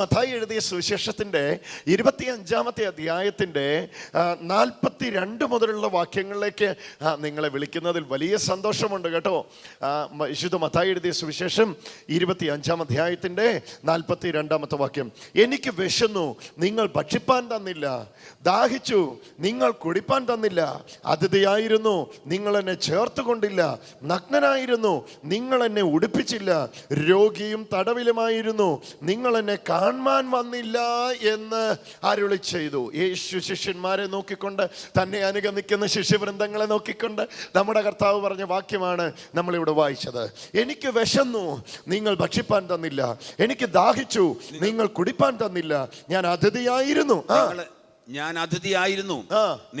മത്തായി എഴുതിയ സുവിശേഷത്തിന്റെ ഇരുപത്തി അഞ്ചാമത്തെ അധ്യായത്തിന്റെ നാൽപ്പത്തി രണ്ട് മുതലുള്ള വാക്യങ്ങളിലേക്ക് നിങ്ങളെ വിളിക്കുന്നതിൽ വലിയ സന്തോഷമുണ്ട് കേട്ടോ. വിശുദ്ധ മഥായി എഴുതിയ സുവിശേഷം ഇരുപത്തി അഞ്ചാം അധ്യായത്തിന്റെ നാൽപ്പത്തി രണ്ടാമത്തെ വാക്യം. എനിക്ക് വിശന്നു നിങ്ങൾ ഭക്ഷിപ്പാൻ തന്നില്ല ദാഹിച്ചു. നിങ്ങൾ കുടിപ്പാൻ തന്നില്ല. അതിഥിയായിരുന്നു. നിങ്ങൾ എന്നെ ചേർത്ത് കൊണ്ടില്ല നഗ്നനായിരുന്നു. നിങ്ങൾ എന്നെ ഉടുപ്പിച്ചില്ല. രോഗിയും തടവിലുമായിരുന്നു. നിങ്ങൾ എന്നെ കാണാൻ വന്നില്ല എന്ന് അരുളി ചെയ്തു. യേശു ശിഷ്യന്മാരെ നോക്കിക്കൊണ്ട് തന്നെ അനുഗമിക്കുന്ന ശിഷ്യവൃന്ദങ്ങളെ നോക്കിക്കൊണ്ട് നമ്മുടെ കർത്താവ് പറഞ്ഞ വാക്യമാണ് നമ്മളിവിടെ വായിച്ചത്. എനിക്ക് വിശന്നു. നിങ്ങൾ ഭക്ഷിപ്പാൻ തന്നില്ല. എനിക്ക് ദാഹിച്ചു. നിങ്ങൾ കുടിപ്പാൻ തന്നില്ല. ഞാൻ അതിഥിയായിരുന്നു. ആ. ഞാൻ അതിഥിയായിരുന്നു.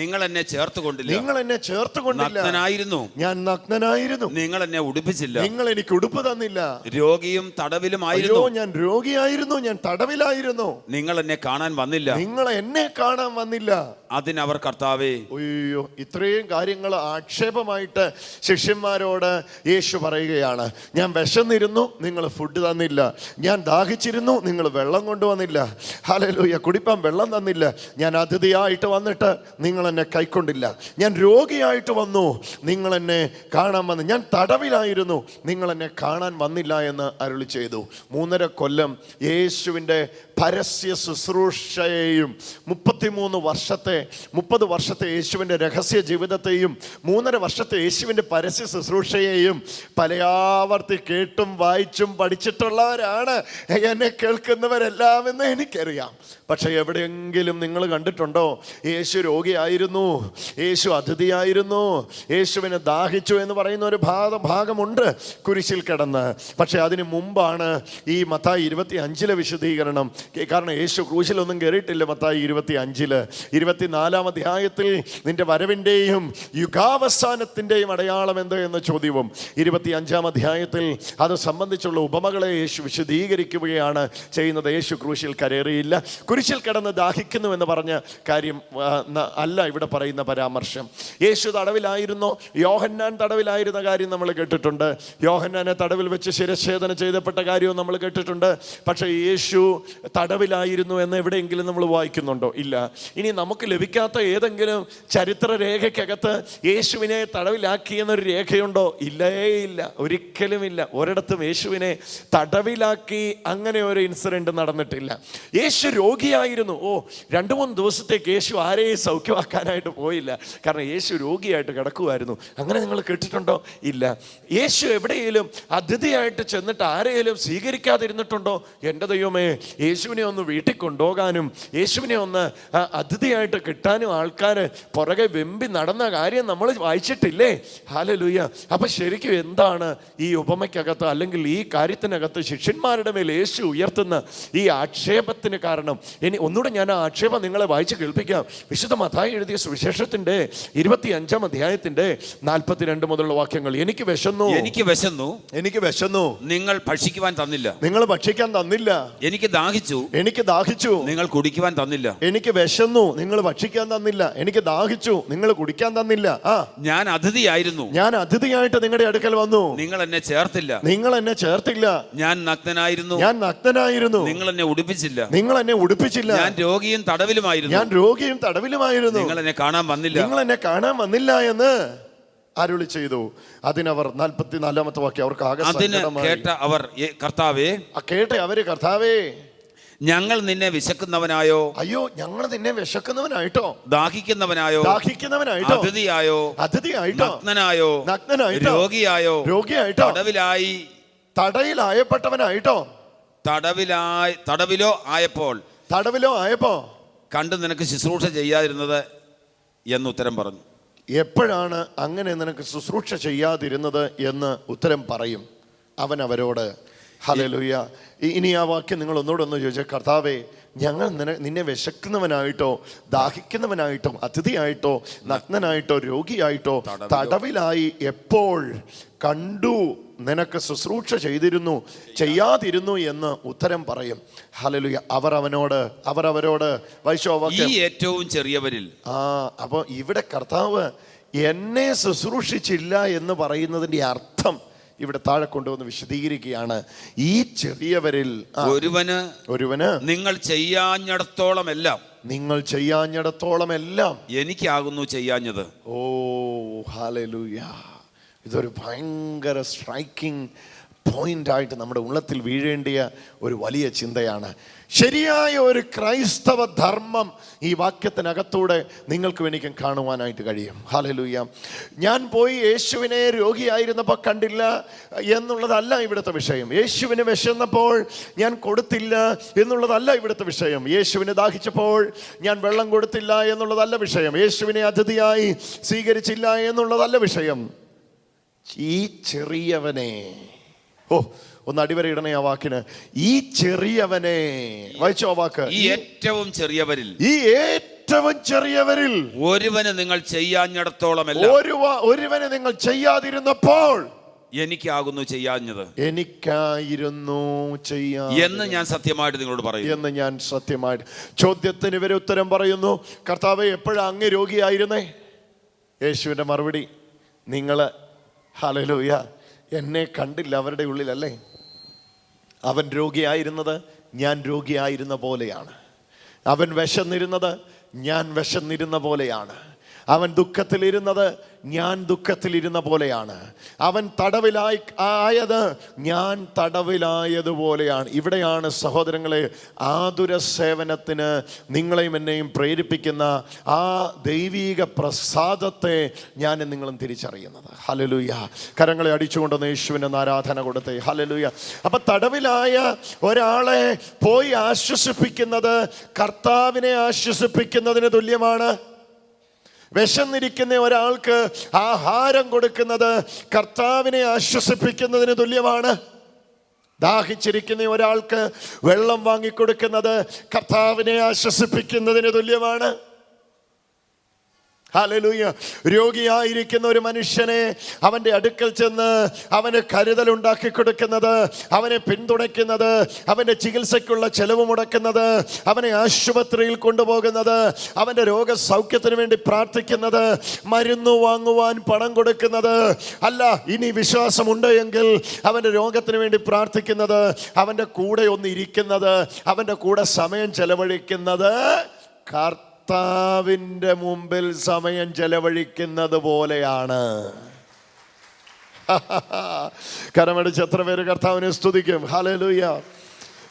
നിങ്ങൾ എന്നെ ചേർത്ത് കൊണ്ടില്ല നിങ്ങൾ എന്നെ ചേർത്ത് കൊണ്ടില്ല നഗ്നനായിരുന്നു. ഞാൻ നഗ്നനായിരുന്നു. നിങ്ങൾ എന്നെ ഉടുപ്പിച്ചില്ല. നിങ്ങൾ എനിക്ക് ഉടുപ്പ് തന്നില്ല. രോഗിയും തടവിലും തടവിലുമായിരുന്നു ഞാൻ രോഗിയായിരുന്നു. ഞാൻ തടവിലായിരുന്നു. നിങ്ങൾ എന്നെ കാണാൻ വന്നില്ല. നിങ്ങൾ എന്നെ കാണാൻ വന്നില്ല. അതിനവർ കർത്താവേ അയ്യോ ഇത്രയും കാര്യങ്ങൾ ആക്ഷേപമായിട്ട് ശിഷ്യന്മാരോട് യേശു പറയുകയാണ്. ഞാൻ വിശന്നിരുന്നു നിങ്ങൾ ഫുഡ് തന്നില്ല. ഞാൻ ദാഹിച്ചിരുന്നു നിങ്ങൾ വെള്ളം കൊണ്ടുവന്നില്ല. ഹലലൂയ കുടിപ്പാൻ വെള്ളം തന്നില്ല. ഞാൻ അതിഥിയായിട്ട് വന്നിട്ട് നിങ്ങൾ എന്നെ കൈക്കൊണ്ടില്ല. ഞാൻ രോഗിയായിട്ട് വന്നു നിങ്ങൾ എന്നെ കാണാൻ വന്നു. ഞാൻ തടവിലായിരുന്നു നിങ്ങൾ എന്നെ കാണാൻ വന്നില്ല എന്ന് അരുളി ചെയ്തു. മൂന്നര കൊല്ലം യേശുവിന്റെ പരസ്യ ശുശ്രൂഷയെയും മുപ്പത്തിമൂന്ന് വർഷത്തെ മുപ്പത് വർഷത്തെ യേശുവിന്റെ രഹസ്യ ജീവിതത്തെയും മൂന്നര വർഷത്തെ യേശുവിന്റെ പരസ്യ ശുശ്രൂഷയെയും പലയാവർത്തി കേട്ടും വായിച്ചും പഠിച്ചിട്ടുള്ളവരാണ്. എന്നെ കേൾക്കുന്നവരെല്ലാം എന്ന് എനിക്കറിയാം. പക്ഷേ എവിടെയെങ്കിലും നിങ്ങൾ കണ്ടിട്ടുണ്ടോ? യേശു രോഗിയായിരുന്നു. യേശു അതിഥിയായിരുന്നു. യേശുവിനെ ദാഹിച്ചു എന്ന് പറയുന്ന ഒരു ഭാഗ ഭാഗമുണ്ട് കുരിശിൽ കിടന്ന്. പക്ഷേ അതിന് മുമ്പാണ് ഈ മത്തായി ഇരുപത്തി അഞ്ചിലെ വിശദീകരണം കാരണം യേശു ക്രൂശിലൊന്നും കയറിയിട്ടില്ല മത്തായി ഇരുപത്തി അഞ്ചിൽ ഇരുപത്തിനാലാം അധ്യായത്തിൽ നിന്റെ വരവിന്റെയും യുഗാവസാനത്തിന്റെയും അടയാളം എന്ത് എന്ന ചോദ്യവും. ഇരുപത്തി അഞ്ചാം അധ്യായത്തിൽ അത് സംബന്ധിച്ചുള്ള ഉപമകളെ യേശു വിശദീകരിക്കുകയാണ് ചെയ്യുന്നത്. യേശു ക്രൂശിൽ കരേറിയില്ല കുരിശിൽ കിടന്ന് ദാഹിക്കുന്നു എന്ന് പറഞ്ഞ കാര്യം അല്ല ഇവിടെ പറയുന്ന പരാമർശം. യേശു തടവിലായിരുന്നു? യോഹന്നാൻ തടവിലായിരുന്ന കാര്യം നമ്മൾ കേട്ടിട്ടുണ്ട്. യോഹന്നാനെ തടവിൽ വെച്ച് ശിരച്ഛേദന ചെയ്തപ്പെട്ട കാര്യവും നമ്മൾ കേട്ടിട്ടുണ്ട്. പക്ഷേ യേശു തടവിലായിരുന്നു എന്ന് എവിടെയെങ്കിലും നമ്മൾ വായിക്കുന്നുണ്ടോ? ഇല്ല. ഇനി നമുക്ക് ലഭിക്കാത്ത ഏതെങ്കിലും ചരിത്ര രേഖയ്ക്കകത്ത് യേശുവിനെ തടവിലാക്കിയെന്നൊരു രേഖയുണ്ടോ? ഇല്ലേ ഇല്ല. ഒരിക്കലും ഇല്ല ഒരിടത്തും യേശുവിനെ തടവിലാക്കി അങ്ങനെ ഒരു ഇൻസിഡന്റ് നടന്നിട്ടില്ല. യേശു രോഗിയായിരുന്നു. ഓ രണ്ട് മൂന്ന് ദിവസത്തേക്ക് യേശു ആരെയും സൗഖ്യമാക്കാനായിട്ട് പോയില്ല. കാരണം യേശു രോഗിയായിട്ട് കിടക്കുമായിരുന്നു അങ്ങനെ നിങ്ങൾ കേട്ടിട്ടുണ്ടോ? ഇല്ല. യേശു എവിടെയെങ്കിലും അതിഥിയായിട്ട് ചെന്നിട്ട് ആരെയും സ്വീകരിക്കാതിരുന്നിട്ടുണ്ടോ? എന്റെ ദൈവമേ യേശുവിനെ ഒന്ന് വീട്ടിൽ കൊണ്ടുപോകാനും യേശുവിനെ ഒന്ന് അതിഥിയായിട്ട് കിട്ടാനും ആൾക്കാർ പുറകെ വെമ്പി നടന്ന കാര്യം നമ്മൾ വായിച്ചിട്ടില്ലേ? ഹാലലൂയ. അപ്പം ശരിക്കും എന്താണ് ഈ ഉപമയ്ക്കകത്ത് അല്ലെങ്കിൽ ഈ കാര്യത്തിനകത്ത് ശിഷ്യന്മാരുടെ മേൽ യേശു ഉയർത്തുന്ന ഈ ആക്ഷേപത്തിന് കാരണം? ഇനി ഒന്നുകൂടെ ഞാൻ ആ ആക്ഷേപം നിങ്ങളെ വായിച്ച് കേൾപ്പിക്കാം. വിശുദ്ധ മതായി എഴുതിയ സുവിശേഷത്തിന്റെ ഇരുപത്തി അഞ്ചാം അധ്യായത്തിന്റെ നാൽപ്പത്തിരണ്ട് മുതലുള്ള വാക്യങ്ങൾ. എനിക്ക് വിശന്നു. എനിക്ക് വിശന്നു. എനിക്ക് വിശന്നു. നിങ്ങൾ ഭക്ഷിക്കുവാൻ തന്നില്ല. നിങ്ങൾ ഭക്ഷിക്കാൻ തന്നില്ല. എനിക്ക് ദാഹിച്ചു. എനിക്ക് ദാഹിച്ചു. നിങ്ങൾ കുടിക്കുവാൻ തന്നില്ല. എനിക്ക് വിശന്നു. നിങ്ങൾ ഭക്ഷിക്കാൻ തന്നില്ല. എനിക്ക് ദാഹിച്ചു. നിങ്ങൾ കുടിക്കാൻ തന്നില്ല. ആ. ഞാൻ അതിഥിയായിരുന്നു. ഞാൻ അതിഥിയായിട്ട് നിങ്ങളുടെ അടുക്കൽ വന്നു. നിങ്ങൾ എന്നെ ചേർത്തില്ല. നിങ്ങൾ എന്നെ ചേർത്തില്ല. ഞാൻ നഗ്നനായിരുന്നു. ഞാൻ നഗ്നനായിരുന്നു. നിങ്ങൾ എന്നെ ഉടുപ്പിച്ചില്ല. നിങ്ങൾ എന്നെ ഉടുപ്പിച്ചില്ല. ഞാൻ രോഗിയും തടവിലുമായിരുന്നു. ഞാൻ രോഗിയും തടവിലുമായിരുന്നു. നിങ്ങൾ എന്നെ കാണാൻ വന്നില്ല. നിങ്ങൾ എന്നെ കാണാൻ വന്നില്ല എന്ന് അരുളി ചെയ്തു. അതിനവർ നാൽപ്പത്തിനാലാമത്തെ വാക്യം അവർക്ക് ആകെ കേട്ട അവർ "ഏ, കർത്താവേ കേട്ട കേട്ടെ അവർ കർത്താവേ. ഞങ്ങൾ നിന്നെ വിശക്കുന്നവനായോ? അയ്യോ ഞങ്ങൾ നിന്നെ വിശക്കുന്നവനായിട്ടോ? ദാഹിക്കുന്നവനായോ? ദാഹിക്കുന്നവനായിട്ടോ? അതിഥിയായോ? അതിഥിയായിട്ടോ? നഗ്നനായോ? നഗ്നനായിട്ടോ? രോഗിയായോ? രോഗിയായിട്ടോ? തടവിലായി. തടയിലായപ്പെട്ടവനായിട്ടോ? തടവിലായി തടവിലോ ആയപ്പോൾ തടവിലോ ആയപ്പോ? കണ്ട് നിനക്ക് ശുശ്രൂഷ ചെയ്യാതിരുന്നത് എന്ന് ഉത്തരം പറഞ്ഞു. എപ്പോഴാണ് അങ്ങനെ നിനക്ക് ശുശ്രൂഷ ചെയ്യാതിരുന്നത് എന്ന് ഉത്തരം പറയും? അവൻ അവരോട് ഹലലുയ്യ ഇനി ആ വാക്യം നിങ്ങൾ ഒന്നുകൂടെ ഒന്ന് ചോദിച്ചാൽ കർത്താവേ ഞങ്ങൾ നിന നിന്നെ വിശക്കുന്നവനായിട്ടോ ദാഹിക്കുന്നവനായിട്ടോ അതിഥിയായിട്ടോ നഗ്നനായിട്ടോ രോഗിയായിട്ടോ തടവിലായി എപ്പോൾ കണ്ടു നിനക്ക് ശുശ്രൂഷ ചെയ്തിരുന്നു ചെയ്യാതിരുന്നു എന്ന് ഉത്തരം പറയും. ഹലലുയ അവർ അവനോട് അവർ അവരോട് ഈ ഏറ്റവും ചെറിയവരിൽ. ആ അപ്പോൾ ഇവിടെ കർത്താവ് എന്നെ ശുശ്രൂഷിച്ചില്ല എന്ന് പറയുന്നതിന്റെ അർത്ഥം ഇവിടെ താഴെ കൊണ്ടുവന്ന് വിശദീകരിക്കുകയാണ്. ഈ ചെറിയവരിൽ ഒരുവന് ഒരുവന് നിങ്ങൾ ചെയ്യാഞ്ഞിടത്തോളം എല്ലാം. നിങ്ങൾ ചെയ്യാഞ്ഞിടത്തോളം എല്ലാം. എനിക്കാകുന്നു ചെയ്യാഞ്ഞത്. ഓ ഹാലലൂയ ഇതൊരു ഭയങ്കര സ്ട്രൈക്കിംഗ് പോയിന്റ് ആയിട്ട് നമ്മുടെ ഉള്ളത്തിൽ വീഴേണ്ടിയ ഒരു വലിയ ചിന്തയാണ്. ശരിയായ ഒരു ക്രൈസ്തവ ധർമ്മം ഈ വാക്യത്തിനകത്തൂടെ നിങ്ങൾക്ക് എനിക്കും കാണുവാനായിട്ട് കഴിയും. ഹാലലൂയ ഞാൻ പോയി യേശുവിനെ രോഗിയായിരുന്നപ്പോൾ കണ്ടില്ല എന്നുള്ളതല്ല ഇവിടുത്തെ വിഷയം. യേശുവിന് വിശന്നപ്പോൾ ഞാൻ കൊടുത്തില്ല എന്നുള്ളതല്ല ഇവിടുത്തെ വിഷയം. യേശുവിനെ ദാഹിച്ചപ്പോൾ ഞാൻ വെള്ളം കൊടുത്തില്ല എന്നുള്ളതല്ല വിഷയം. യേശുവിനെ അതിഥിയായി സ്വീകരിച്ചില്ല എന്നുള്ളതല്ല വിഷയം. ഈ ചെറിയവനെ ഓ ഒന്ന് അടിവരയിടണേ ആ വാക്കിന്. ഈ ചെറിയവനെ വായിച്ചോ ആ വാക്ക്. ഈ ഏറ്റവും ചെറിയവരിൽ. ഈ ഏറ്റവും ചെറിയവരിൽ. ഒരുവന് നിങ്ങൾ ചെയ്യാഞ്ഞിടത്തോളം ഒരുവന് ഒരുവനെ നിങ്ങൾ ചെയ്യാതിരുന്നപ്പോൾ എനിക്കാകുന്നു ചെയ്യാഞ്ഞത്. എനിക്കായിരുന്നു ചെയ്യാ എന്ന് ഞാൻ സത്യമായിട്ട് നിങ്ങളോട് പറയും. എന്ന് ഞാൻ സത്യമായിട്ട് ചോദ്യത്തിന് ഇവരെ ഉത്തരം പറയുന്നു. കർത്താവ് എപ്പോഴാ അങ്ങ് രോഗിയായിരുന്നേ? യേശുവിന്റെ മറുപടി നിങ്ങൾ ഹലലൂയ എന്നെ കണ്ടില്ല അവരുടെ ഉള്ളിലല്ലേ? അവൻ രോഗിയായിരുന്നത് ഞാൻ രോഗിയായിരുന്ന പോലെയാണ്. അവൻ വിശന്നിരുന്നത് ഞാൻ വിശന്നിരുന്ന പോലെയാണ്. അവൻ ദുഃഖത്തിലിരുന്നത് ഞാൻ ദുഃഖത്തിലിരുന്ന പോലെയാണ്. അവൻ തടവിലായി ആയത് ഞാൻ തടവിലായതുപോലെയാണ്. ഇവിടെയാണ് സഹോദരങ്ങളെ ആതുര സേവനത്തിന് നിങ്ങളെയും എന്നെയും പ്രേരിപ്പിക്കുന്ന ആ ദൈവീക പ്രസാദത്തെ ഞാൻ നിങ്ങളും തിരിച്ചറിയുന്നത്. ഹലലുയ കരങ്ങളെ അടിച്ചുകൊണ്ടുവന്ന് യേശുവിന് ആരാധന കൊടുത്തേ. ഹലലുയ അപ്പൊ തടവിലായ ഒരാളെ പോയി ആശ്വസിപ്പിക്കുന്നത് കർത്താവിനെ ആശ്വസിപ്പിക്കുന്നതിന് തുല്യമാണ്. വിശന്നിരിക്കുന്ന ഒരാൾക്ക് ആഹാരം കൊടുക്കുന്നത് കർത്താവിനെ ആശ്വസിപ്പിക്കുന്നതിന് തുല്യമാണ്. ദാഹിച്ചിരിക്കുന്ന ഒരാൾക്ക് വെള്ളം വാങ്ങിക്കൊടുക്കുന്നത് കർത്താവിനെ ആശ്വസിപ്പിക്കുന്നതിന് തുല്യമാണ്. ഹല്ലേലൂയ രോഗിയായിരിക്കുന്ന ഒരു മനുഷ്യനെ അവന്റെ അടുക്കൽ ചെന്ന് അവന് കരുതൽ ഉണ്ടാക്കി കൊടുക്കുന്നത് അവനെ പിന്തുണയ്ക്കുന്നത് അവന്റെ ചികിത്സയ്ക്കുള്ള ചെലവ് മുടക്കുന്നത് അവനെ ആശുപത്രിയിൽ കൊണ്ടുപോകുന്നത് അവന്റെ രോഗസൗഖ്യത്തിന് വേണ്ടി പ്രാർത്ഥിക്കുന്നത് മരുന്ന് വാങ്ങുവാൻ പണം കൊടുക്കുന്നത്. അല്ല ഇനി വിശ്വാസമുണ്ട് എങ്കിൽ അവന്റെ രോഗത്തിന് വേണ്ടി പ്രാർത്ഥിക്കുന്നത് അവന്റെ കൂടെ ഒന്ന് ഇരിക്കുന്നത് അവന്റെ കൂടെ സമയം ചെലവഴിക്കുന്നത്. കർത്താവിന്റെ മുമ്പിൽ സമയം ചെലവഴിക്കുന്നത് പോലെയാണ്. കരമടിച്ച് എത്ര പേര് കർത്താവിനെ സ്തുതിക്കും. ഹലലൂയ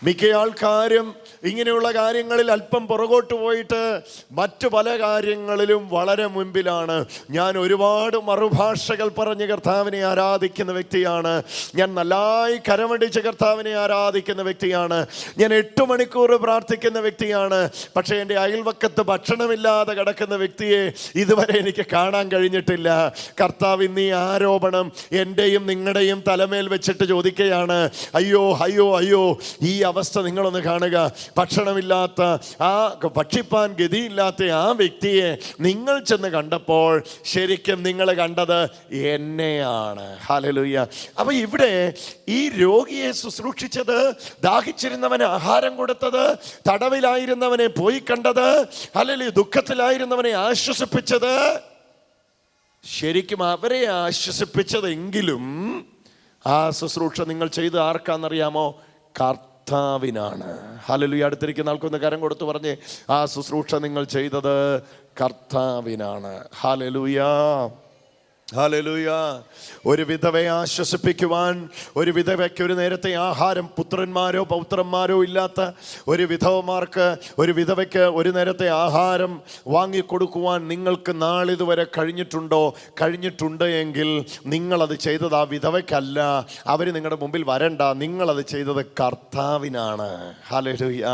മിക്ക ആൾക്കാരും ഇങ്ങനെയുള്ള കാര്യങ്ങളിൽ അല്പം പുറകോട്ട് പോയിട്ട് മറ്റു പല കാര്യങ്ങളിലും വളരെ മുൻപിലാണ്. ഞാൻ ഒരുപാട് മറുഭാഷകൾ പറഞ്ഞ് കർത്താവിനെ ആരാധിക്കുന്ന വ്യക്തിയാണ്. ഞാൻ നല്ലായി കരമടിച്ച് കർത്താവിനെ ആരാധിക്കുന്ന വ്യക്തിയാണ്. ഞാൻ എട്ട് മണിക്കൂർ പ്രാർത്ഥിക്കുന്ന വ്യക്തിയാണ്. പക്ഷേ എന്റെ അയൽവക്കത്ത് ഭക്ഷണമില്ലാതെ കിടക്കുന്ന വ്യക്തിയെ ഇതുവരെ എനിക്ക് കാണാൻ കഴിഞ്ഞിട്ടില്ല. കർത്താവ് ഇന്ന് ഈ ആരോപണം എന്റെയും നിങ്ങളുടെയും തലമേൽ വെച്ചിട്ട് ചോദിക്കുകയാണ് അയ്യോ അയ്യോ അയ്യോ ഈ അവസ്ഥ നിങ്ങളൊന്ന് കാണുക. ഭക്ഷണമില്ലാത്ത ആ ഭക്ഷിപ്പാൻ ഗതിയില്ലാത്ത ആ വ്യക്തിയെ നിങ്ങൾ ചെന്ന് കണ്ടപ്പോൾ ശരിക്കും നിങ്ങൾ കണ്ടത് എന്നെയാണ്. ഹാലലൂയ്യ അപ്പം ഇവിടെ ഈ രോഗിയെ ശുശ്രൂഷിച്ചത് ദാഹിച്ചിരുന്നവന് ആഹാരം കൊടുത്തത് തടവിലായിരുന്നവനെ പോയി കണ്ടത് അല്ലെങ്കിൽ ദുഃഖത്തിലായിരുന്നവനെ ആശ്വസിപ്പിച്ചത്. ശരിക്കും അവരെ ആശ്വസിപ്പിച്ചതെങ്കിലും ആ ശുശ്രൂഷ നിങ്ങൾ ചെയ്ത് ആർക്കാണെന്നറിയാമോ ആർക്കാന്നറിയാമോ കർത്താവിനാണ്. ഹലലുയ അടുത്തിരിക്കുന്ന ആൾക്കൊന്ന് കരം കൊടുത്തു പറഞ്ഞേ ആ ശുശ്രൂഷ നിങ്ങൾ ചെയ്തത് കർത്താവിനാണ്. ഹലലുയ ഹല്ലേലൂയ. ഒരു വിധവയെ ആശ്വസിപ്പിക്കുവാൻ ഒരു വിധവയ്ക്ക് ഒരു നേരത്തെ ആഹാരം പുത്രന്മാരോ പൗത്രന്മാരോ ഇല്ലാത്ത ഒരു വിധവമാർക്ക് ഒരു വിധവയ്ക്ക് ഒരു നേരത്തെ ആഹാരം വാങ്ങിക്കൊടുക്കുവാൻ നിങ്ങൾക്ക് നാളിതുവരെ കഴിഞ്ഞിട്ടുണ്ടോ? കഴിഞ്ഞിട്ടുണ്ട് എങ്കിൽ നിങ്ങളത് ചെയ്തത് ആ വിധവയ്ക്കല്ല. അവർ നിങ്ങളുടെ മുമ്പിൽ വരണ്ട. നിങ്ങളത് ചെയ്തത് കർത്താവിനാണ്. ഹാലലൂയ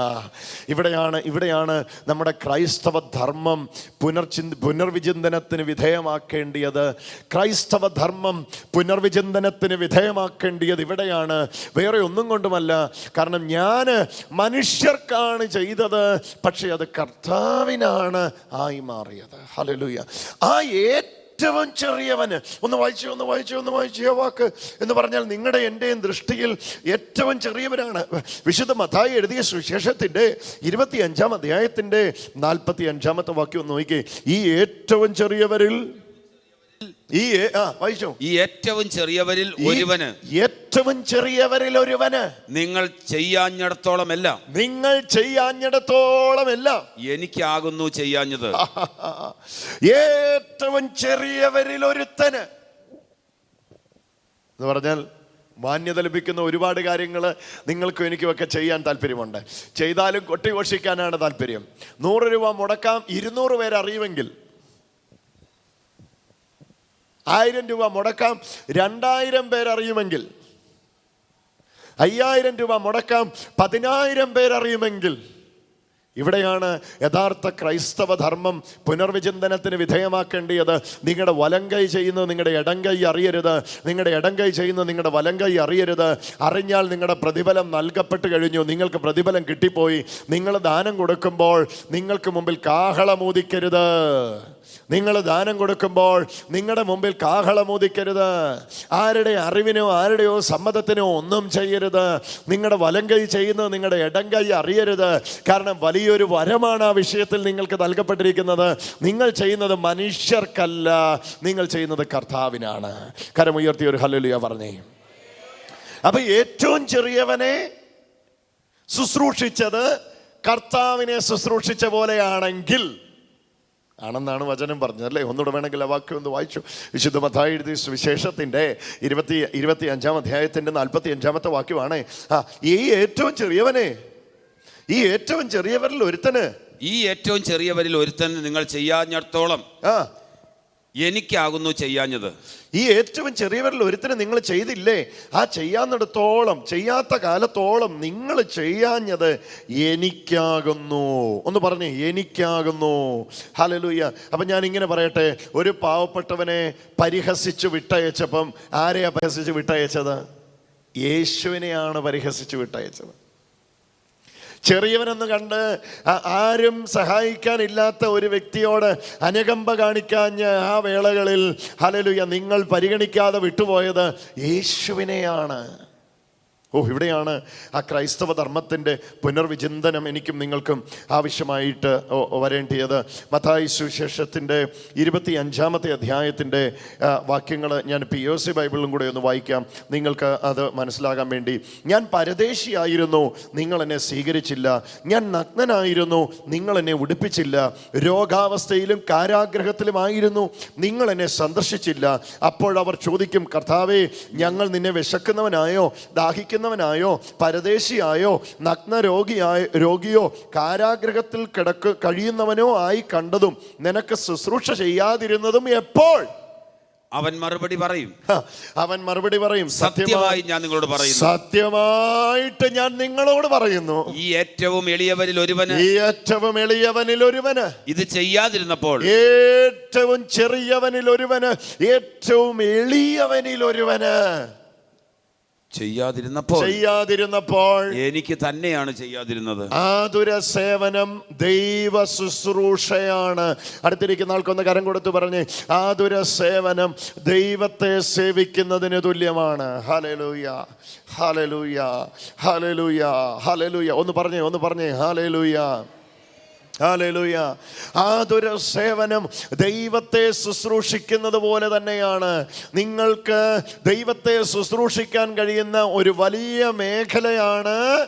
ഇവിടെയാണ് ഇവിടെയാണ് നമ്മുടെ ക്രൈസ്തവ ധർമ്മം പുനർചിന്ത പുനർവിചിന്തനത്തിന് വിധേയമാക്കേണ്ടിയത്. ക്രൈസ്തവ ധർമ്മം പുനർവിചിന്തനത്തിന് വിധേയമാക്കേണ്ടിയത് ഇവിടെയാണ്. വേറെ ഒന്നും കൊണ്ടുമല്ല. കാരണം ഞാൻ മനുഷ്യർക്കാണ് ചെയ്തത്. പക്ഷേ അത് കർത്താവിനാണ് ആയി മാറിയത്. ഹലലുയ ആ ഏറ്റവും ചെറിയവന് ഒന്ന് വായിച്ചു ഒന്ന് വായിച്ചു ഒന്ന് വായിച്ചു വാക്ക്. എന്ന് പറഞ്ഞാൽ നിങ്ങളുടെ എന്റെയും ദൃഷ്ടിയിൽ ഏറ്റവും ചെറിയവനാണ്. വിശുദ്ധ മതായി എഴുതിയ സുശേഷത്തിന്റെ ഇരുപത്തി അഞ്ചാം അധ്യായത്തിന്റെ നാൽപ്പത്തി അഞ്ചാമത്തെ വാക്യം ഒന്ന് നോക്കി ഈ ഏറ്റവും ചെറിയവരിൽ ഈ വായിച്ചോ. ഈ ഏറ്റവും ചെറിയവരിൽ ഒരുവന്. ഏറ്റവും ചെറിയവരിൽ ഒരുവന്. നിങ്ങൾ ചെയ്യാഞ്ഞിടത്തോളമെല്ലാം. നിങ്ങൾ ചെയ്യാഞ്ഞിടത്തോളം എല്ലാം എനിക്കാകുന്നു ചെയ്യാഞ്ഞത്. ഏറ്റവും ചെറിയവരിൽ ഒരുത്തന്. എന്ന് പറഞ്ഞാൽ മാന്യത ലഭിക്കുന്ന ഒരുപാട് കാര്യങ്ങൾ നിങ്ങൾക്കും എനിക്കുമൊക്കെ ചെയ്യാൻ താല്പര്യമുണ്ട്. ചെയ്താലും കൊട്ടിഘോഷിക്കാനാണ് താല്പര്യം. നൂറ് രൂപ മുടക്കാം ഇരുന്നൂറ് പേര് അറിയുമെങ്കിൽ ആയിരം രൂപ മുടക്കാം. രണ്ടായിരം പേരറിയുമെങ്കിൽ അയ്യായിരം രൂപ മുടക്കാം. പതിനായിരം പേരറിയുമെങ്കിൽ ഇവിടെയാണ് യഥാർത്ഥ ക്രൈസ്തവ ധർമ്മം പുനർവിചിന്തനത്തിന് വിധേയമാക്കേണ്ടിയത്. നിങ്ങളുടെ വലങ്കൈ ചെയ്യുന്നത് നിങ്ങളുടെ ഇടങ്കൈ അറിയരുത്. നിങ്ങളുടെ ഇടങ്കൈ ചെയ്യുന്നത് നിങ്ങളുടെ വലങ്കൈ അറിയരുത്. അറിഞ്ഞാൽ നിങ്ങളുടെ പ്രതിഫലം നൽകപ്പെട്ട് കഴിഞ്ഞു. നിങ്ങൾക്ക് പ്രതിഫലം കിട്ടിപ്പോയി. നിങ്ങൾ ദാനം കൊടുക്കുമ്പോൾ നിങ്ങൾക്ക് മുമ്പിൽ കാഹളമൂതിക്കരുത് നിങ്ങൾ ദാനം കൊടുക്കുമ്പോൾ നിങ്ങളുടെ മുമ്പിൽ കാഹളമൂതിക്കരുത് ആരുടെ അറിവിനോ ആരുടെയോ സമ്മതത്തിനോ ഒന്നും ചെയ്യരുത്. നിങ്ങളുടെ വലങ്കൈ ചെയ്യുന്നത് നിങ്ങളുടെ ഇടങ്കൈ അറിയരുത്. കാരണം വലിയൊരു വരമാണ് ആ വിഷയത്തിൽ നിങ്ങൾക്ക് നൽകപ്പെട്ടിരിക്കുന്നത്. നിങ്ങൾ ചെയ്യുന്നത് മനുഷ്യർക്കല്ല നിങ്ങൾ ചെയ്യുന്നത് കർത്താവിനാണ്. കരമുയർത്തിയ ഒരു ഹല്ലേലൂയ പറഞ്ഞേ. അപ്പൊ ഏറ്റവും ചെറിയവനെ ശുശ്രൂഷിച്ചത് കർത്താവിനെ ശുശ്രൂഷിച്ച പോലെയാണെങ്കിൽ ആണെന്നാണ് വചനം പറഞ്ഞത് അല്ലേ? ഒന്നുകൂടെ വേണമെങ്കിൽ ആ വാക്യം ഒന്ന് വായിച്ചു. വിശുദ്ധ മത്തായി എഴുതിയ സുവിശേഷത്തിന്റെ ഇരുപത്തി ഇരുപത്തി അഞ്ചാം അധ്യായത്തിന്റെ നാൽപ്പത്തി അഞ്ചാമത്തെ വാക്യമാണ്. ആ ഈ ഏറ്റവും ചെറിയവനെ ഈ ഏറ്റവും ചെറിയവരിൽ ഒരുത്തന്. ഈ ഏറ്റവും ചെറിയവരിൽ ഒരുത്തൻ നിങ്ങൾ ചെയ്യാഞ്ഞിടത്തോളം ആ. എനിക്കാകുന്നു ചെയ്യാഞ്ഞത്. ഈ ഏറ്റവും ചെറിയവരിൽ ഒരുത്തിന് നിങ്ങൾ ചെയ്തില്ലേ? ആ ചെയ്യാന്നിടത്തോളം ചെയ്യാത്ത കാലത്തോളം നിങ്ങൾ ചെയ്യാഞ്ഞത് എനിക്കാകുന്നു. ഒന്ന് പറഞ്ഞേ എനിക്കാകുന്നു. ഹലലൂയ്യ അപ്പം ഞാൻ ഇങ്ങനെ പറയട്ടെ ഒരു പാവപ്പെട്ടവനെ പരിഹസിച്ച് വിട്ടയച്ചപ്പം ആരെയാ പരിഹസിച്ച് വിട്ടയച്ചത്? യേശുവിനെയാണ് പരിഹസിച്ച് വിട്ടയച്ചത്. ചെറിയവനെന്ന് കണ്ട് ആരും സഹായിക്കാനില്ലാത്ത ഒരു വ്യക്തിയോട് അനുകമ്പ കാണിക്കാഞ്ഞ് ആ വേളകളിൽ ഹലലുയ നിങ്ങൾ പരിഗണിക്കാതെ വിട്ടുപോയത് യേശുവിനെയാണ്. ഓ ഇവിടെയാണ് ആ ക്രൈസ്തവ ധർമ്മത്തിന്റെ പുനർവിചിന്തനം എനിക്കും നിങ്ങൾക്കും ആവശ്യമായിട്ട് വരേണ്ടിയത്. മത്തായി സുവിശേഷത്തിന്റെ ഇരുപത്തി അഞ്ചാമത്തെ അധ്യായത്തിന്റെ വാക്യങ്ങൾ ഞാൻ പി ഒ സി ബൈബിളിലും കൂടെ ഒന്ന് വായിക്കാം. നിങ്ങൾക്ക് അത് മനസ്സിലാകാൻ വേണ്ടി. ഞാൻ പരദേശിയായിരുന്നു നിങ്ങൾ എന്നെ സ്വീകരിച്ചില്ല. ഞാൻ നഗ്നനായിരുന്നു നിങ്ങൾ എന്നെ ഉടുപ്പിച്ചില്ല. രോഗാവസ്ഥയിലും കാരാഗ്രഹത്തിലുമായിരുന്നു നിങ്ങൾ എന്നെ സന്ദർശിച്ചില്ല. അപ്പോഴവർ ചോദിക്കും കർത്താവേ ഞങ്ങൾ നിന്നെ വിശക്കുന്നവനായോ? ദാഹിക്കുന്നവനായോ പരദേശിയായോ നഗ്ന രോഗിയായ രോഗിയോ കാരാഗ്രഹത്തിൽ കിടക്ക് കഴിയുന്നവനോ ആയി കണ്ടതും നിനക്ക് ശുശ്രൂഷ ചെയ്യാതിരുന്നതും എപ്പോൾ? അവൻ മറുപടി പറയും. അവൻ മറുപടി പറയും. സത്യമായി ഞാൻ നിങ്ങളോട് പറയുന്നു. സത്യമായിട്ട് ഞാൻ നിങ്ങളോട് പറയുന്നു. ഈ ഏറ്റവും എളിയവരിൽ ഒരുവന്. ഈ ഏറ്റവും എളിയവനിൽ ഒരുവന്. ഇത് ചെയ്യാതിരുന്നപ്പോൾ. ഏറ്റവും ചെറിയവനിൽ ഒരുവന്. ഏറ്റവും എളിയവനിൽ ഒരുവന്. ചെയ്യാതിരുന്നപ്പോൾ ചെയ്യാതിരുന്നപ്പോൾ എനിക്ക് തന്നെയാണ് ചെയ്യാതിരുന്നത്. ആതുര സേവനം ദൈവ ശുശ്രൂഷയാണ്. അടുത്തിരിക്കുന്ന ആൾക്കൊന്ന് കരം കൊടുത്തു പറഞ്ഞ് ആതുര സേവനം ദൈവത്തെ സേവിക്കുന്നതിന് തുല്യമാണ്. ഹലലൂയ ഹലലൂയ ഹലലൂയ ഹലലൂയ ഒന്ന് പറഞ്ഞേ ഒന്ന് പറഞ്ഞേ. ഹലലൂയ ഹാലേലൂയ. ആതൊരു സേവനം ദൈവത്തെ ശുശ്രൂഷിക്കുന്നത് പോലെ തന്നെയാണ്. നിങ്ങൾക്ക് ദൈവത്തെ ശുശ്രൂഷിക്കാൻ കഴിയുന്ന ഒരു വലിയ മേഖലയാണ്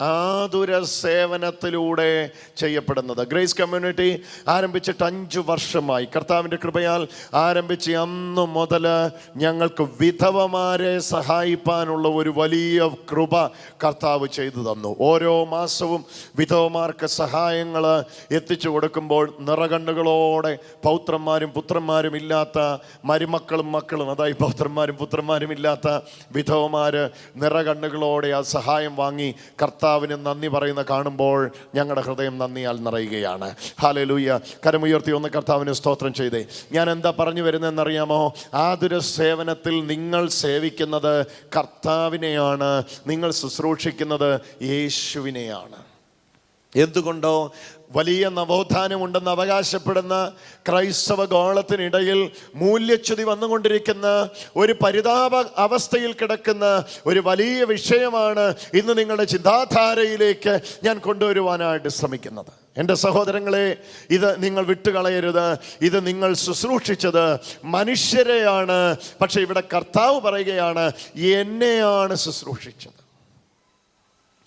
ആതുര സേവനത്തിലൂടെ ചെയ്യപ്പെടുന്നത്. ഗ്രേസ് കമ്മ്യൂണിറ്റി ആരംഭിച്ചിട്ട് അഞ്ച് വർഷമായി. കർത്താവിന്റെ കൃപയാൽ ആരംഭിച്ച് അന്ന് മുതൽ ഞങ്ങൾക്ക് വിധവമാരെ സഹായിപ്പാനുള്ള ഒരു വലിയ കൃപ കർത്താവ് ചെയ്തു തന്നു. ഓരോ മാസവും വിധവമാർക്ക് സഹായങ്ങൾ എത്തിച്ചു കൊടുക്കുമ്പോൾ നിറകണ്ണുകളോടെ പൗത്രന്മാരും പുത്രന്മാരും ഇല്ലാത്ത മരുമക്കളും മക്കളും അതായത് പൗത്രന്മാരും പുത്രന്മാരും ഇല്ലാത്ത വിധവമാർ നിറകണ്ണുകളോടെ ആ സഹായം വാങ്ങി കർത്താവിന് നന്ദി പറയുന്ന കാണുമ്പോൾ ഞങ്ങളുടെ ഹൃദയം നന്ദിയാൽ നിറയുകയാണ്. ഹാലലൂയ കരമുയർത്തി ഒന്ന് കർത്താവിന് സ്തോത്രം ചെയ്തേ. ഞാൻ എന്താ പറഞ്ഞു വരുന്നതെന്നറിയാമോ? ആതുര സേവനത്തിൽ നിങ്ങൾ സേവിക്കുന്നത് കർത്താവിനെയാണ്. നിങ്ങൾ ശുശ്രൂഷിക്കുന്നത് യേശുവിനെയാണ്. എന്തുകൊണ്ടോ വലിയ നവോത്ഥാനമുണ്ടെന്ന് അവകാശപ്പെടുന്ന ക്രൈസ്തവ ഗോളത്തിനിടയിൽ മൂല്യച്യുതി വന്നുകൊണ്ടിരിക്കുന്ന ഒരു പരിതാപ അവസ്ഥയിൽ കിടക്കുന്ന ഒരു വലിയ വിഷയമാണ് ഇന്ന് നിങ്ങളുടെ ചിന്താധാരയിലേക്ക് ഞാൻ കൊണ്ടുവരുവാനായിട്ട് ശ്രമിക്കുന്നത്. എന്റെ സഹോദരങ്ങളെ ഇത് നിങ്ങൾ വിട്ടുകളയരുത്. ഇത് നിങ്ങൾ ശുശ്രൂഷിച്ചത് മനുഷ്യരെയാണ്. പക്ഷേ ഇവിടെ കർത്താവ് പറയുകയാണ് എന്നെയാണ് ശുശ്രൂഷിച്ചത്.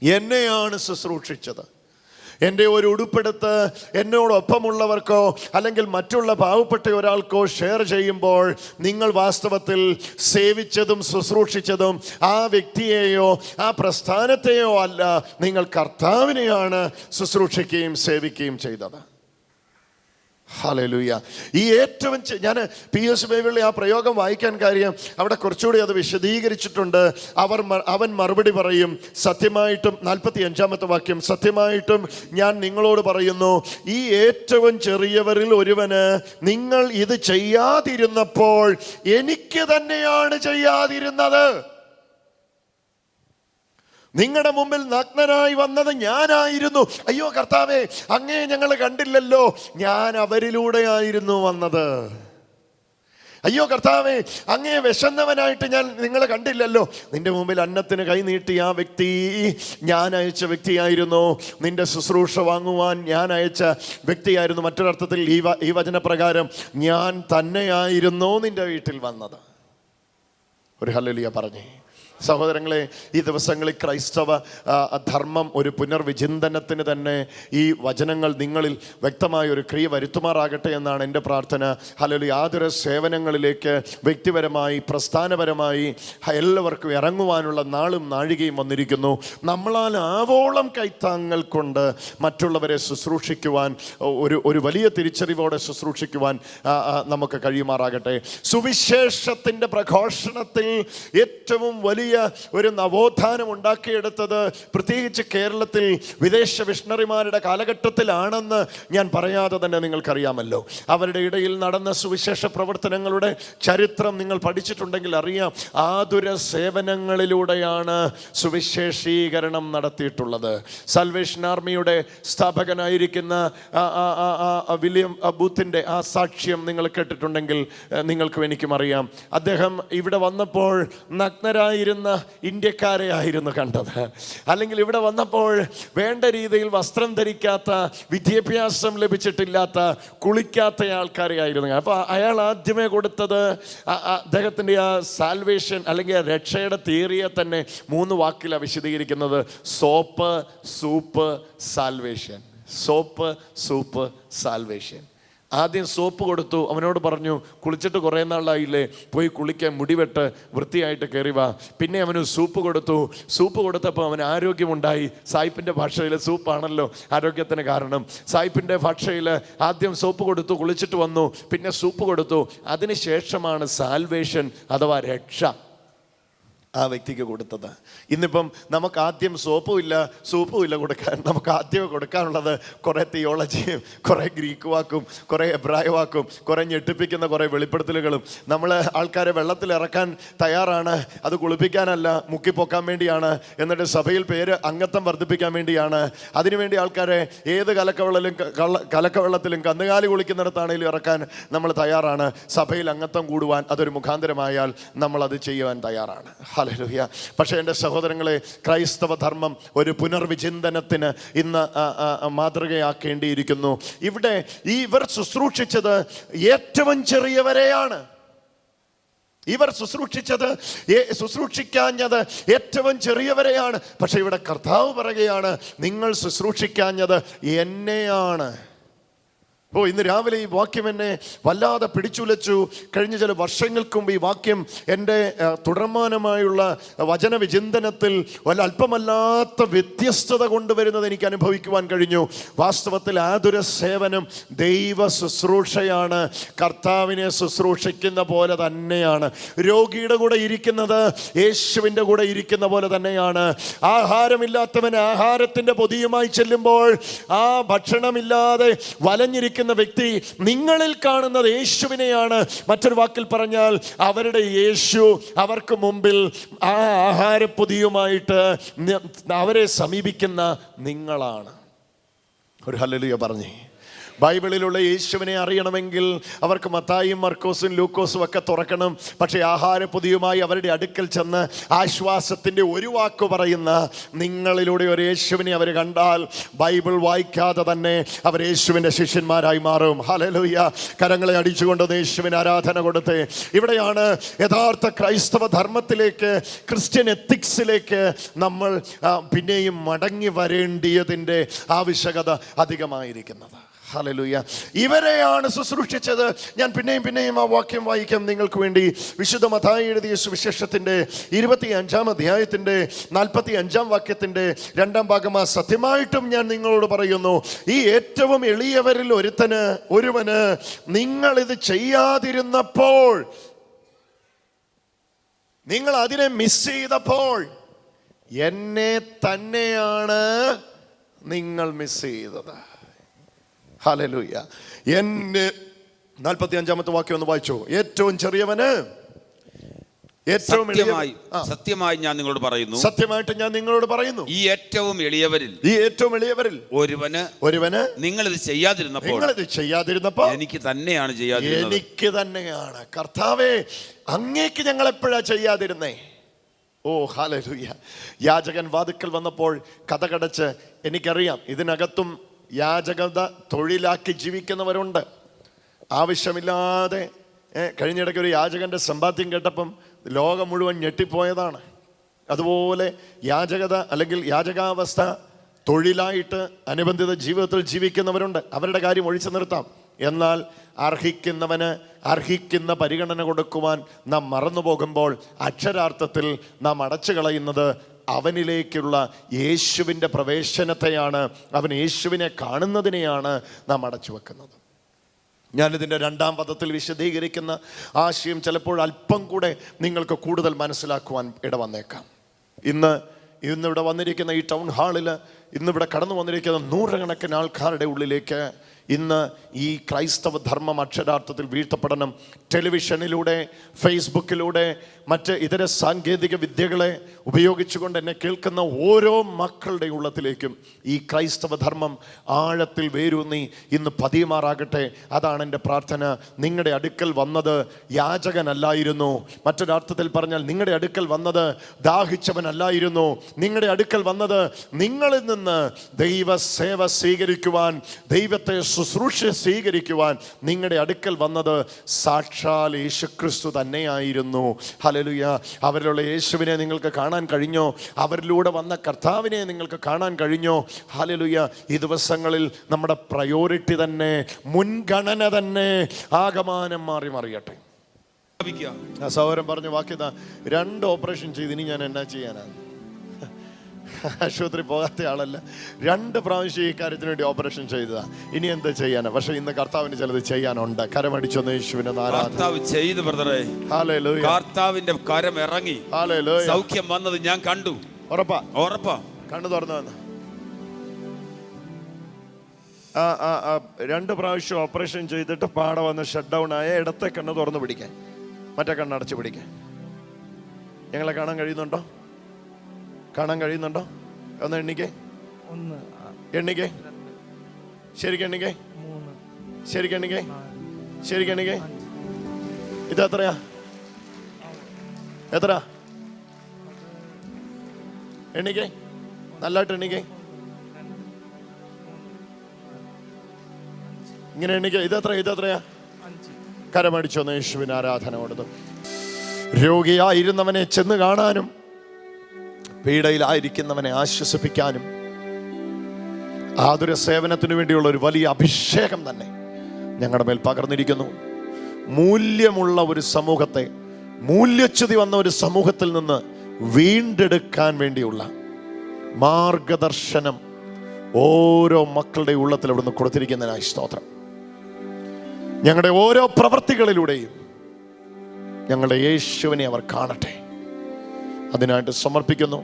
എന്നെയാണ് ശുശ്രൂഷിച്ചത്. എന്റെ ഒരു ഉടുപ്പെടുത്ത് എന്നോടൊപ്പമുള്ളവർക്കോ അല്ലെങ്കിൽ മറ്റുള്ള പാവപ്പെട്ട ഒരാൾക്കോ ഷെയർ ചെയ്യുമ്പോൾ നിങ്ങൾ വാസ്തവത്തിൽ സേവിച്ചതും ശുശ്രൂഷിച്ചതും ആ വ്യക്തിയെയോ ആ പ്രസ്ഥാനത്തെയോ അല്ല നിങ്ങൾ കർത്താവിനെയാണ് ശുശ്രൂഷിക്കുകയും സേവിക്കുകയും ചെയ്തത്. ഹലലുയ. ഈ ഏറ്റവും ഞാൻ പി എസ് ബൈബിളിലെ ആ പ്രയോഗം വായിക്കാൻ കാര്യം അവിടെ കുറച്ചുകൂടി അത് വിശദീകരിച്ചിട്ടുണ്ട്. അവർ അവൻ മറുപടി പറയും സത്യമായിട്ടും നാൽപ്പത്തി അഞ്ചാമത്തെ വാക്യം സത്യമായിട്ടും ഞാൻ നിങ്ങളോട് പറയുന്നു ഈ ഏറ്റവും ചെറിയവരിൽ ഒരുവന് നിങ്ങൾ ഇത് ചെയ്യാതിരുന്നപ്പോൾ എനിക്ക് തന്നെയാണ് ചെയ്യാതിരുന്നത്. നിങ്ങളുടെ മുമ്പിൽ നഗ്നനായി വന്നത് ഞാനായിരുന്നു. അയ്യോ കർത്താവേ അങ്ങേ ഞങ്ങൾ കണ്ടില്ലല്ലോ. ഞാൻ അവരിലൂടെയായിരുന്നു വന്നത്. അയ്യോ കർത്താവേ അങ്ങേ വിശന്നവനായിട്ട് ഞാൻ നിങ്ങളെ കണ്ടില്ലല്ലോ. നിന്റെ മുമ്പിൽ അന്നത്തിന് കൈ നീട്ടി ആ വ്യക്തി ഞാൻ അയച്ച വ്യക്തിയായിരുന്നു. നിന്റെ ശുശ്രൂഷ വാങ്ങുവാൻ ഞാൻ അയച്ച വ്യക്തിയായിരുന്നു. മറ്റൊരർത്ഥത്തിൽ ഈ ഈ വചനപ്രകാരം ഞാൻ തന്നെയായിരുന്നു നിന്റെ വീട്ടിൽ വന്നത്. ഒരു ഹല്ലേലൂയ പറഞ്ഞേ. സഹോദരങ്ങളെ ഈ ദിവസങ്ങളിൽ ക്രൈസ്തവ ധർമ്മം ഒരു പുനർവിചിന്തനത്തിന് തന്നെ ഈ വചനങ്ങൾ നിങ്ങളിൽ വ്യക്തമായ ഒരു ക്രിയ വരുത്തുമാറാകട്ടെ എന്നാണ് എന്റെ പ്രാർത്ഥന. ഹലോ യാതൊരു സേവനങ്ങളിലേക്ക് വ്യക്തിപരമായി പ്രസ്ഥാനപരമായി എല്ലാവർക്കും ഇറങ്ങുവാനുള്ള നാളും നാഴികയും വന്നിരിക്കുന്നു. നമ്മളാൽ ആവോളം കൈത്താങ്ങൾ കൊണ്ട് മറ്റുള്ളവരെ ശുശ്രൂഷിക്കുവാൻ ഒരു ഒരു വലിയ തിരിച്ചറിവോടെ ശുശ്രൂഷിക്കുവാൻ നമുക്ക് കഴിയുമാറാകട്ടെ. സുവിശേഷത്തിന്റെ പ്രഘോഷണത്തിൽ ഏറ്റവും വലിയ ഒരു നവോത്ഥാനം ഉണ്ടാക്കിയെടുത്തത് പ്രത്യേകിച്ച് കേരളത്തിൽ വിദേശ മിഷണറിമാരുടെ കാലഘട്ടത്തിലാണെന്ന് ഞാൻ പറയാതെ തന്നെ നിങ്ങൾക്കറിയാമല്ലോ. അവരുടെ ഇടയിൽ നടന്ന സുവിശേഷ പ്രവർത്തനങ്ങളുടെ ചരിത്രം നിങ്ങൾ പഠിച്ചിട്ടുണ്ടെങ്കിൽ അറിയാം. ആതുര സേവനങ്ങളിലൂടെയാണ് സുവിശേഷീകരണം നടത്തിയിട്ടുള്ളത്. സൽവേഷൻ ആർമിയുടെ സ്ഥാപകനായിരിക്കുന്ന വില്യം ബൂത്തിന്റെ ആ സാക്ഷ്യം നിങ്ങൾ കേട്ടിട്ടുണ്ടെങ്കിൽ നിങ്ങൾക്കും എനിക്കും അറിയാം. അദ്ദേഹം ഇവിടെ വന്നപ്പോൾ നഗ്നരായിരുന്ന ഇന്ത്യക്കാരെ ആയിരുന്നു കണ്ടത്. അല്ലെങ്കിൽ ഇവിടെ വന്നപ്പോൾ വേണ്ട രീതിയിൽ വസ്ത്രം ധരിക്കാത്ത വിദ്യാഭ്യാസം ലഭിച്ചിട്ടില്ലാത്ത കുളിക്കാത്ത ആൾക്കാരെ ആയിരുന്നു അപ്പോൾ അയാൾ ആദ്യമേ കൊടുത്തത് അദ്ദേഹത്തിന്റെ ആ സാൽവേഷൻ അല്ലെങ്കിൽ ആ രക്ഷയുടെ തിയറിയെ തന്നെ മൂന്ന് വാക്കിലാണ് വിശദീകരിക്കുന്നത്. Soap soup salvation soap soup salvation ആദ്യം സോപ്പ് കൊടുത്തു. അവനോട് പറഞ്ഞു കുളിച്ചിട്ട് കുറേ നാളായില്ലേ? പോയി കുളിക്കാൻ മുടിവെട്ട് വൃത്തിയായിട്ട് കയറി വാ. പിന്നെ അവന് സൂപ്പ് കൊടുത്തു. സൂപ്പ് കൊടുത്തപ്പോൾ അവന് ആരോഗ്യമുണ്ടായി. സായിപ്പിന്റെ ഭാഷയിൽ സൂപ്പാണല്ലോ ആരോഗ്യത്തിന് കാരണം. സായിപ്പിന്റെ ഭാഷയിൽ ആദ്യം സോപ്പ് കൊടുത്തു കുളിച്ചിട്ട് വന്നു. പിന്നെ സൂപ്പ് കൊടുത്തു. അതിനുശേഷമാണ് സാൽവേഷൻ അഥവാ രക്ഷ. ആ വ്യക്തിക്ക് കൊടുത്തത്. ഇന്നിപ്പം നമുക്ക് ആദ്യം സോപ്പും ഇല്ല സൂപ്പും ഇല്ല കൊടുക്കാൻ. നമുക്ക് ആദ്യം കൊടുക്കാനുള്ളത് കുറേ തിയോളജിയും കുറേ ഗ്രീക്ക് വാക്കും കുറേ എബ്രായ വാക്കും കുറേ ഞെട്ടിപ്പിക്കുന്ന കുറേ വെളിപ്പെടുത്തലുകളും. നമ്മൾ ആൾക്കാരെ വെള്ളത്തിൽ ഇറക്കാൻ തയ്യാറാണ് അത് കുളിപ്പിക്കാനല്ല മുക്കിപ്പൊക്കാൻ വേണ്ടിയാണ്. എന്നിട്ട് സഭയിൽ പേര് അംഗത്വം വർദ്ധിപ്പിക്കാൻ വേണ്ടിയാണ്. അതിനുവേണ്ടി ആൾക്കാരെ ഏത് കലക്കവെള്ളലും കലക്കവെള്ളത്തിലും കന്നുകാലി കുളിക്കുന്നിടത്താണെങ്കിലും ഇറക്കാൻ നമ്മൾ തയ്യാറാണ്. സഭയിൽ അംഗത്വം കൂടുവാൻ അതൊരു മുഖാന്തരമായാൽ നമ്മൾ അത് ചെയ്യുവാൻ തയ്യാറാണ്. ഹല്ലേലൂയ. പക്ഷേ എന്റെ സഹോദരങ്ങളെ ക്രൈസ്തവ ധർമ്മം ഒരു പുനർവിചിന്തനത്തിന് ഇന്ന് മാതൃകയാക്കേണ്ടിയിരിക്കുന്നു. ഇവിടെ ഈ ഇവർ ശുശ്രൂഷിച്ചത് ഏറ്റവും ചെറിയവരെയാണ്. ഇവർ ശുശ്രൂഷിച്ചത് ശുശ്രൂഷിക്കാഞ്ഞത് ഏറ്റവും ചെറിയവരെയാണ്. പക്ഷേ ഇവിടെ കർത്താവ് പറയുകയാണ് നിങ്ങൾ ശുശ്രൂഷിക്കാഞ്ഞത് എന്നെയാണ്. ഓ ഇന്ന് രാവിലെ ഈ വാക്യം എന്നെ വല്ലാതെ പിടിച്ചുലച്ചു. കഴിഞ്ഞ ചില വർഷങ്ങൾക്ക് മുമ്പ് ഈ വാക്യം എന്റെ തുടർമാനമായുള്ള വചന വിചിന്തനത്തിൽ അല്പമല്ലാത്ത വ്യത്യസ്തത കൊണ്ടുവരുന്നത് എനിക്ക് അനുഭവിക്കുവാൻ കഴിഞ്ഞു. വാസ്തവത്തിൽ ആതുര സേവനം ദൈവ ശുശ്രൂഷയാണ്. കർത്താവിനെ ശുശ്രൂഷിക്കുന്ന പോലെ തന്നെയാണ്. രോഗിയുടെ കൂടെ ഇരിക്കുന്നത് യേശുവിന്റെ കൂടെ ഇരിക്കുന്ന പോലെ തന്നെയാണ്. ആഹാരമില്ലാത്തവൻ ആഹാരത്തിന്റെ പൊതിയുമായി ചെല്ലുമ്പോൾ ആ ഭക്ഷണമില്ലാതെ വലഞ്ഞിരിക്കുന്ന വ്യക്തി നിങ്ങളിൽ കാണുന്നത് യേശുവിനെയാണ്. മറ്റൊരു വാക്കിൽ പറഞ്ഞാൽ അവരുടെ യേശു അവർക്ക് മുമ്പിൽ ആ ആഹാരപ്പൊതിയുമായിട്ട് അവരെ സമീപിക്കുന്ന നിങ്ങളാണ്. ഒരു ഹലലിയ പറഞ്ഞേ. ബൈബിളിലുള്ള യേശുവിനെ അറിയണമെങ്കിൽ അവർക്ക് മത്തായും മർക്കോസും ലൂക്കോസും ഒക്കെ തുറക്കണം. പക്ഷേ ആഹാരപ്പൊതിയുമായി അവരുടെ അടുക്കൽ ചെന്ന് ആശ്വാസത്തിന്റെ ഒരു വാക്ക് പറയുന്ന നിങ്ങളിലൂടെ ഒരു യേശുവിനെ അവർ കണ്ടാൽ ബൈബിൾ വായിക്കാതെ തന്നെ അവർ യേശുവിന്റെ ശിഷ്യന്മാരായി മാറും. ഹലലുയ്യ കരങ്ങളെ അടിച്ചുകൊണ്ട് യേശുവിന് ആരാധന കൊടുത്ത് ഇവിടെയാണ് യഥാർത്ഥ ക്രൈസ്തവ ധർമ്മത്തിലേക്ക് ക്രിസ്ത്യൻ എത്തിക്സിലേക്ക് നമ്മൾ പിന്നെയും മടങ്ങി വരേണ്ടിയതിന്റെ ആവശ്യകത അധികമായിരിക്കുന്നത്. ഹലലുയ ഇവരെയാണ് ശുശ്രൂഷിച്ചത്. ഞാൻ പിന്നെയും പിന്നെയും ആ വാക്യം വായിക്കാം. നിങ്ങൾക്ക് വേണ്ടി വിശുദ്ധ മതായി എഴുതിയ സുവിശേഷത്തിന്റെ ഇരുപത്തി അഞ്ചാം അധ്യായത്തിന്റെ നാൽപ്പത്തി അഞ്ചാം വാക്യത്തിന്റെ രണ്ടാം ഭാഗം ആ സത്യമായിട്ടും ഞാൻ നിങ്ങളോട് പറയുന്നു. ഈ ഏറ്റവും എളിയവരിൽ ഒരുത്തന് ഒരുവന് നിങ്ങളിത് ചെയ്യാതിരുന്നപ്പോൾ നിങ്ങൾ അതിനെ മിസ് ചെയ്തപ്പോൾ എന്നെ തന്നെയാണ് നിങ്ങൾ മിസ് ചെയ്തത്. ഹലലൂയ എന്റെ നാൽപ്പത്തി അഞ്ചാമത്തെ വാക്യം ഒന്ന് വായിച്ചു. ഏറ്റവും ചെറിയവന് ഏറ്റവും സത്യമായി സത്യമായി ഞാൻ നിങ്ങളോട് പറയുന്നു. സത്യമായിട്ട് ഞാൻ നിങ്ങളോട് പറയുന്നു. ഈ ഏറ്റവും എളിയവരിൽ ഈ ഏറ്റവും എളിയവരിൽ ഒരുവന് ഒരുവന് നിങ്ങൾ ഇത് ചെയ്യാതിരുന്നപ്പോൾ നിങ്ങളിത് ചെയ്യാതിരുന്നപ്പോൾ എനിക്ക് തന്നെയാണ് ചെയ്യാതിരുന്നത്. എനിക്ക് തന്നെയാണ്. കർത്താവേ അങ്ങേക്ക് ഞങ്ങൾ എപ്പോഴാ ചെയ്യാതിരുന്നേ? ഓ ഹാലൂയ്യ യാചകൻ വാതുക്കൽ വന്നപ്പോൾ കഥകടച്ച് എനിക്കറിയാം ഇതിനകത്തും യാചകത തൊഴിലാക്കി ജീവിക്കുന്നവരുണ്ട്. ആവശ്യമില്ലാതെ കഴിഞ്ഞിടയ്ക്ക് ഒരു യാചകന്റെ സമ്പാദ്യം കേട്ടപ്പം ലോകം മുഴുവൻ ഞെട്ടിപ്പോയതാണ്. അതുപോലെ യാചകത അല്ലെങ്കിൽ യാചകാവസ്ഥ തൊഴിലായിട്ട് അനുബന്ധിത ജീവിതത്തിൽ ജീവിക്കുന്നവരുണ്ട്. അവരുടെ കാര്യം ഒഴിച്ചു നിർത്താം. എന്നാൽ അർഹിക്കുന്നവന് അർഹിക്കുന്ന പരിഗണന കൊടുക്കുവാൻ നാം മറന്നു പോകുമ്പോൾ അക്ഷരാർത്ഥത്തിൽ നാം അടച്ചു കളയുന്നത് അവനിലേക്കുള്ള യേശുവിന്റെ പ്രവേശനത്തെയാണ് അവൻ യേശുവിനെ കാണുന്നതിനെയാണ് നാം അടച്ചു വെക്കുന്നത്. ഞാനിതിന്റെ രണ്ടാം പദത്തിൽ വിശദീകരിക്കുന്ന ആശയം ചിലപ്പോൾ അല്പം കൂടെ നിങ്ങൾക്ക് കൂടുതൽ മനസ്സിലാക്കുവാൻ ഇട വന്നേക്കാം. ഇന്ന് ഇന്നിവിടെ വന്നിരിക്കുന്ന ഈ ടൗൺ ഹാളിൽ ഇന്നിവിടെ കടന്നു വന്നിരിക്കുന്ന നൂറുകണക്കിന് ആൾക്കാരുടെ ഉള്ളിലേക്ക് ഇന്ന് ഈ ക്രൈസ്തവ ധർമ്മം അക്ഷരാർത്ഥത്തിൽ വീഴ്ത്തപ്പെടണം. ടെലിവിഷനിലൂടെ ഫേസ്ബുക്കിലൂടെ മറ്റ് ഇതര സാങ്കേതിക വിദ്യകളെ ഉപയോഗിച്ചുകൊണ്ട് എന്നെ കേൾക്കുന്ന ഓരോ മക്കളുടെ ഉള്ളത്തിലേക്കും ഈ ക്രൈസ്തവ ധർമ്മം ആഴത്തിൽ വേരൂന്നി. ഇന്ന് പതിയുമാറാകട്ടെ. അതാണ് എന്റെ പ്രാർത്ഥന. നിങ്ങളുടെ അടുക്കൽ വന്നത് യാചകനല്ലായിരുന്നു. മറ്റൊരർത്ഥത്തിൽ പറഞ്ഞാൽ നിങ്ങളുടെ അടുക്കൽ വന്നത് ദാഹിച്ചവനല്ലായിരുന്നു. നിങ്ങളുടെ അടുക്കൽ വന്നത് നിങ്ങളിൽ നിന്ന് ദൈവ സേവ സ്വീകരിക്കുവാൻ ദൈവത്തെ ശുശ്രൂഷ സ്വീകരിക്കുവാൻ നിങ്ങളുടെ അടുക്കൽ വന്നത് സാക്ഷാൽ യേശുക്രിസ്തു തന്നെയായിരുന്നു. ഹലലുയ അവരിലുള്ള യേശുവിനെ നിങ്ങൾക്ക് കാണാൻ കഴിഞ്ഞോ? അവരിലൂടെ വന്ന കർത്താവിനെ നിങ്ങൾക്ക് കാണാൻ കഴിഞ്ഞോ? ഹലലുയ ഈ ദിവസങ്ങളിൽ നമ്മുടെ പ്രയോറിറ്റി തന്നെ മുൻഗണന തന്നെ ആകമാനം മാറി മറിയട്ടെ. സൗരം പറഞ്ഞു വാക്യത രണ്ട് ഓപ്പറേഷൻ ചെയ്ത് ഇനി ഞാൻ എന്നാ ചെയ്യാനാണ് ആശുപത്രി പോകാത്ത ആളല്ല. രണ്ട് പ്രാവശ്യം ഈ കാര്യത്തിന് വേണ്ടി ഓപ്പറേഷൻ ചെയ്തതാ. ഇനി എന്താ ചെയ്യാനാ? പക്ഷെ ഇന്ന് കർത്താവിന് ചിലത് ചെയ്യാനുണ്ട്. കരമടിച്ചൊന്ന് യേശുവിനെ കർത്താവ് ചെയ്തു ബ്രദറെ. കർത്താവിന്റെ കരം ഇറങ്ങി. സൗഖ്യം വന്നത് ഞാൻ കണ്ടു. ഉറപ്പാ. ഉറപ്പാ. കണ്ണു തുറന്നു വന്നു. ആ ആ ആ രണ്ട് പ്രാവശ്യം ഓപ്പറേഷൻ ചെയ്തിട്ട് പാടെ വന്ന് ഷട്ട് ഡൗൺ ആയ ഇടത്തെ കണ്ണ് തുറന്നു പിടിക്കാൻ. മറ്റേ കണ്ണ് അടച്ചു പിടിക്കാൻ. ഞങ്ങളെ കാണാൻ കഴിയുന്നുണ്ടോ? കാണാൻ കഴിയുന്നുണ്ടോ? ഒന്ന് എണ്ണിക്കേ. ഒന്ന് എണ്ണിക്കേ. ശരിക്കും എണ്ണിക്കേ. ശരിക്കും എണ്ണിക്കേ. ശരിക്കും എണ്ണിക്കേ. ഇത് എത്രയാ? എത്ര എണ്ണിക്കേ. നല്ലായിട്ട് എണ്ണിക്കേ. ഇങ്ങനെ എണ്ണിക്കേ. ഇതെത്ര ഇതെത്രയാ കരമടിച്ചു യേശുവിന് ആരാധന കൊടുത്തു. രോഗിയായിരുന്നവനെ ചെന്ന് കാണാനും പീഡയിലായിരിക്കുന്നവനെ ആശ്വസിപ്പിക്കാനും ആതുര സേവനത്തിനു വേണ്ടിയുള്ള ഒരു വലിയ അഭിഷേകം തന്നെ ഞങ്ങളുടെ മേൽ പകർന്നിരിക്കുന്നു. മൂല്യമുള്ള ഒരു സമൂഹത്തെ മൂല്യച്യുതി വന്ന ഒരു സമൂഹത്തിൽ നിന്ന് വീണ്ടെടുക്കാൻ വേണ്ടിയുള്ള മാർഗദർശനം ഓരോ മക്കളുടെ ഉള്ളത്തിൽ അവിടുന്ന് കൊടുത്തിരിക്കുന്നതിനായി സ്തോത്രം. ഞങ്ങളുടെ ഓരോ പ്രവൃത്തികളിലൂടെയും ഞങ്ങളുടെ യേശുവിനെ അവർ കാണട്ടെ. അതിനായിട്ട് സമർപ്പിക്കുന്നു.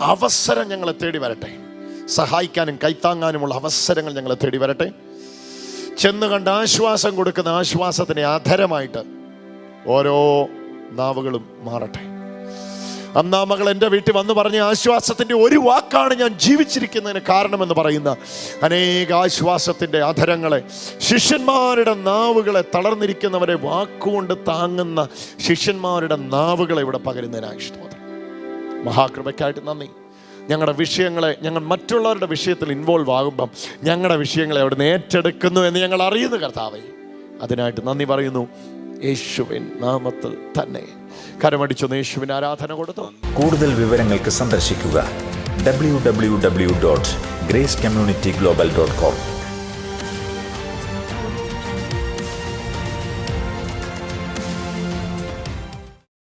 അവസരം ഞങ്ങളെ തേടി വരട്ടെ. സഹായിക്കാനും കൈത്താങ്ങാനുമുള്ള അവസരങ്ങൾ ഞങ്ങളെ തേടി വരട്ടെ. ചെന്ന് കണ്ട് ആശ്വാസം കൊടുക്കുന്ന ആശ്വാസത്തിന് ആധാരമായിട്ട് ഓരോ നാവുകളും മാറട്ടെ. അന്നാ മകൾ എന്റെ വീട്ടിൽ വന്ന് പറഞ്ഞ ആശ്വാസത്തിന്റെ ഒരു വാക്കാണ് ഞാൻ ജീവിച്ചിരിക്കുന്നതിന് കാരണമെന്ന് പറയുന്ന അനേക ആശ്വാസത്തിന്റെ അധരങ്ങളെ ശിഷ്യന്മാരുടെ നാവുകളെ തളർന്നിരിക്കുന്നവരെ വാക്കുകൊണ്ട് താങ്ങുന്ന ശിഷ്യന്മാരുടെ നാവുകളെ ഇവിടെ പകരുന്നതിനായി സ്തോത്രം. മഹാകൃപയ്ക്കായിട്ട് നന്ദി. ഞങ്ങളുടെ വിഷയങ്ങളെ ഞങ്ങൾ മറ്റുള്ളവരുടെ വിഷയത്തിൽ ഇൻവോൾവ് ആകുമ്പം ഞങ്ങളുടെ വിഷയങ്ങളെ അവിടുന്ന് ഏറ്റെടുക്കുന്നു എന്ന് ഞങ്ങൾ അറിയുന്നു കർത്താവേ. അതിനായിട്ട് നന്ദി പറയുന്നു. യേശുവിൻ നാമത്തിൽ തന്നെ. കരമടിച്ചൊന്ന് യേശുവിന് ആരാധന കൊടുത്തു. കൂടുതൽ വിവരങ്ങൾക്ക് സന്ദർശിക്കുക W W W dot grace community global dot com